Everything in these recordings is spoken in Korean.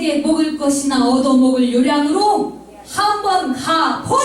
내게 먹을 것이나 얻어먹을 요량으로 한번 가보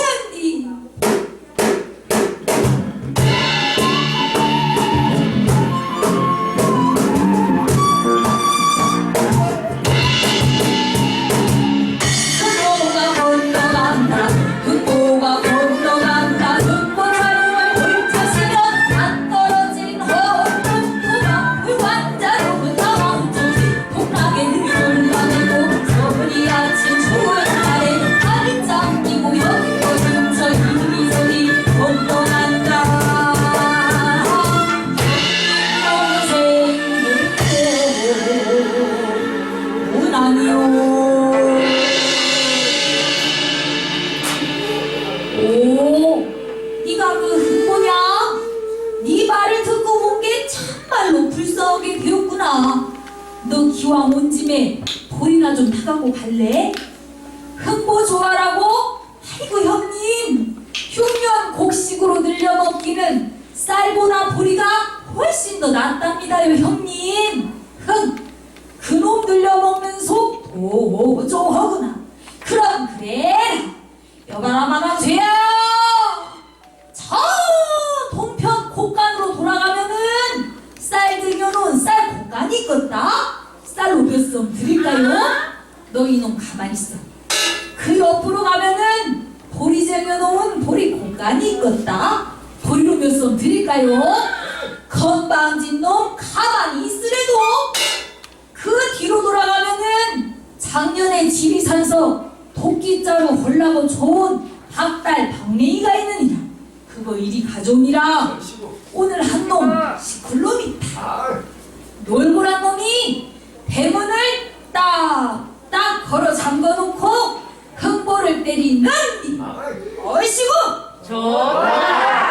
오, 네가 그 흑보냐? 네 말을 듣고 본 게 참말로 불쌍하게 되었구나. 너 기왕 온 짐에 볼이나 좀 타갖고 갈래? 흑보 좋아라고? 아이고 형님, 흉년 곡식으로 늘려 먹기는 쌀보다 보리가 훨씬 더 낫답니다요 형님. 흥, 그놈 늘려 먹는 속 도저하구나. 그럼 그래. 여가라마가 죄야! 저 동편 곳간으로 돌아가면은 쌀 등여놓은 쌀 곳간이 있겠다? 쌀로 몇섬 드릴까요? 너 이놈 가만히 있어. 그 옆으로 가면은 보리 쟁여놓은 보리 곳간이 있겠다? 보리로 몇섬 드릴까요? 건방진 놈 가만히 있으래도 그 뒤로 돌아가면은 작년에 지리산서 도끼자루 홀라고 좋은 박달 박랭이가 있느니라. 그거 이리 가져오니라. 오늘 한 놈 시클놈이 놀고란 놈이 대문을 딱딱 걸어 잠궈놓고 흥보를 때리는 얼씨구! 떨려오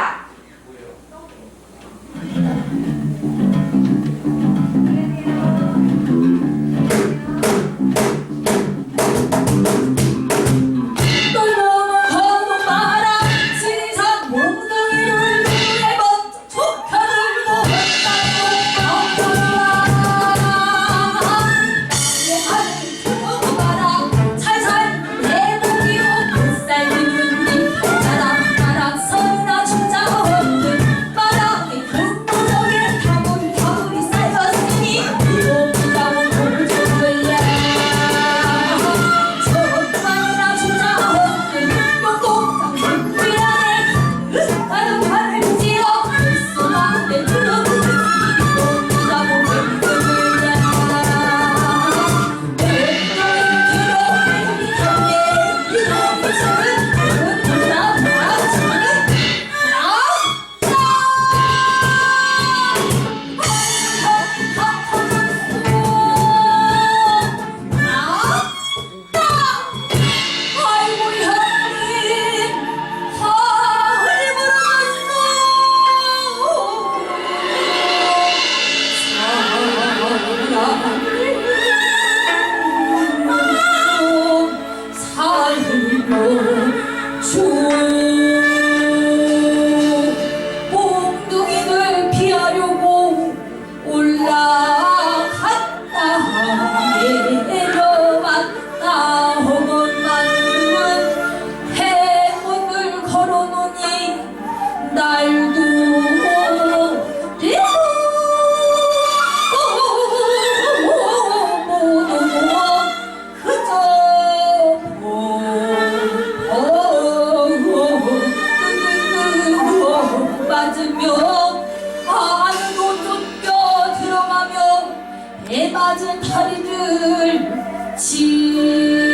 내 맞은 허리를 지